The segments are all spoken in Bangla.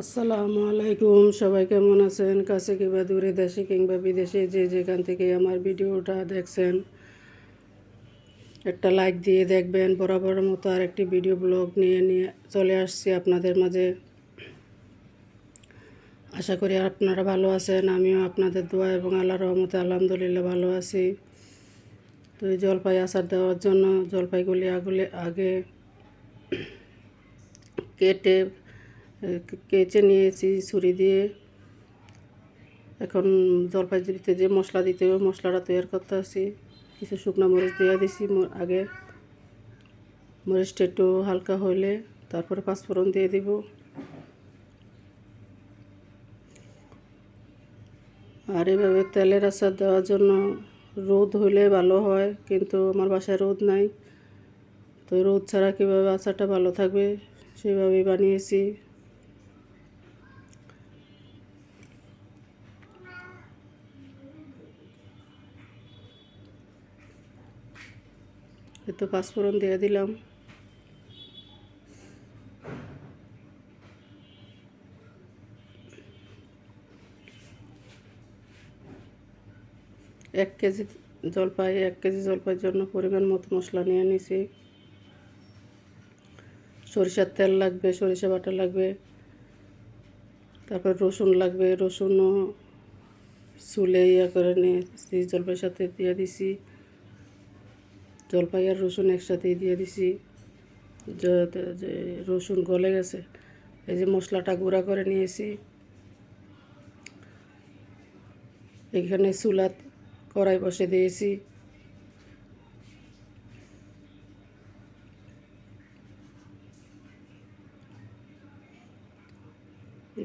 আসসালামু আলাইকুম। সবাই কেমন আছেন? কাছে কিংবা দূরে, দেশে কিংবা বিদেশে যে যেখান থেকে আমার ভিডিওটা দেখছেন, একটা লাইক দিয়ে দেখবেন। বরাবর মতো আর একটি ভিডিও ব্লগ নিয়ে নিয়ে চলে আসছি আপনাদের মাঝে। আশা করি আপনারা ভালো আছেন, আমিও আপনাদের দোয়া এবং আল্লাহ রহমতে আলহামদুলিল্লাহ ভালো আছি। তো এই জলপাই আচার দেওয়ার জন্য জলপাইগুলি আগুলে, আগে কেটে কেচে নিয়েছি, ছুরি দিয়ে। এখন জলপাই দিতে যে মশলা দিতে হবে, মশলাটা তৈরি করতে আসি। কিছু শুকনো মরিচ দিয়ে দিছি আগে। মরিচটা একটু হালকা হইলে তারপরে পাঁচফোড়ন দিয়ে দিব। আর এভাবে তেলের আচার দেওয়ার জন্য রোদ হলে ভালো হয়, কিন্তু আমার বাসায় রোদ নাই। তো রোদ ছাড়া কীভাবে আচারটা ভালো থাকবে, সেভাবেই বানিয়েছি। একটু পাঁচফোড়ন দিয়ে দিলাম। এক কেজি জলপাই, এক কেজি জলপাইয়ের জন্য পরিমাণ মতো মশলা নিয়ে নিছি। সরিষার তেল লাগবে, সরিষা বাটা লাগবে। তারপর রসুন লাগবে, রসুনও চুলে ইয়া করে নিয়েছি জলপাইয়ের সাথে দিয়ে দিছি। জলপাই আর রসুন একসাথেই দিয়ে দিছি। যে রসুন গলে গেছে, এই যে মশলাটা গুঁড়া করে নিয়েছি। এখানে চুলাত কড়াই বসে দিয়েছি।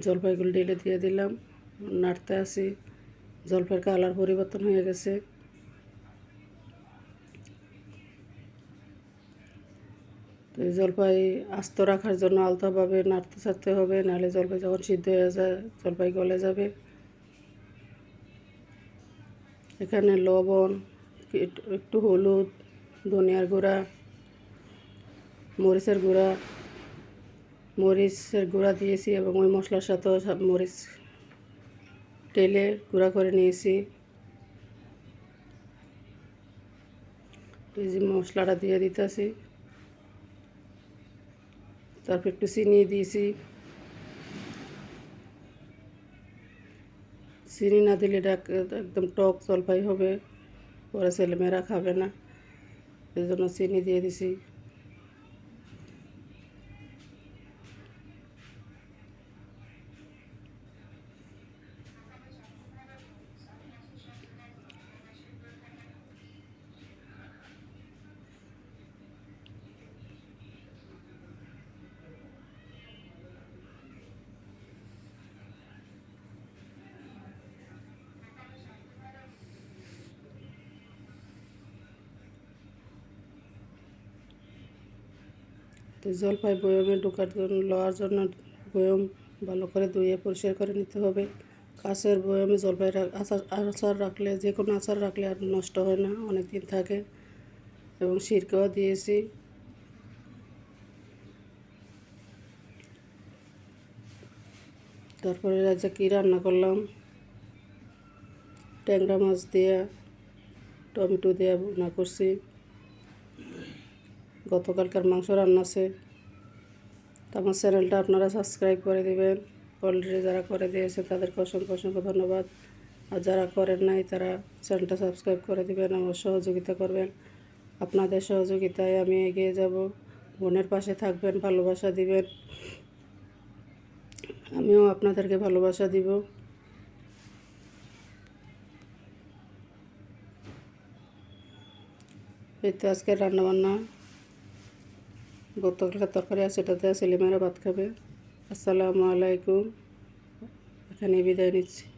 জলপাইগুলো ঢেলে দিয়ে দিলাম, নাড়তে আসি জলপাইয়ের কালার পরিবর্তন হয়ে গেছে। জলপাই আস্ত রাখার জন্য আলতাভাবে নাড়তে ছাড়তে হবে, নাহলে জলপাই যখন সিদ্ধ হয়ে যায়, জলপাই গলে যাবে। এখানে লবণ, একটু- হলুদ, ধনিয়ার গুঁড়া, মরিচের গুঁড়া মরিচের গুঁড়া দিয়েছি এবং ওই মশলার সাথেও মরিচ টেলে গুঁড়া করে নিয়েছি। এই যে মশলাটা দিয়ে দিতেছি। তারপর একটু চিনি দিয়েছি। চিনি না দিলে এটা একদম টক জলপাই হবে, পরে ছেলেমেয়েরা খাবে না। এই জন্য চিনি দিয়ে দিছি। তো জলপাই বয়মে ঢোকার জন্য, লওয়ার জন্য বয়ম ভালো করে ধুয়ে পরিষ্কার করে নিতে হবে। কাঁচের বয়মে জলপাই আচার আচার রাখলে, যে কোনো আচার রাখলে আর নষ্ট হয় না অনেক দিন থাকে। এবং সিরকাও দিয়েছি। তারপরে আজ কী রান্না করলাম? ট্যাংরা মাছ দিয়ে, টমেটো দিয়ে রান্না করছি। গতকালকার মাংস রান্না আছে। তো আমার চ্যানেলটা আপনারা সাবস্ক্রাইব করে দেবেন। অলরেডি যারা করে দিয়েছে, তাদেরকে অসংখ্য অসংখ্য ধন্যবাদ। আর যারা করেন নাই, তারা চ্যানেলটা সাবস্ক্রাইব করে দেবেন, আমার সহযোগিতা করবেন। আপনাদের সহযোগিতায় আমি এগিয়ে যাব। বোনের পাশে থাকবেন, ভালোবাসা দিবেন। আমিও আপনাদেরকে ভালোবাসা দিব। এই তো আজকে রান্নাবান্না। গতকালকার তরকারি আছে এটাতে ছেলেমেয়েরা ভাত খাবে। আসসালামু আলাইকুম। এখানে বিদায় নিচ্ছি।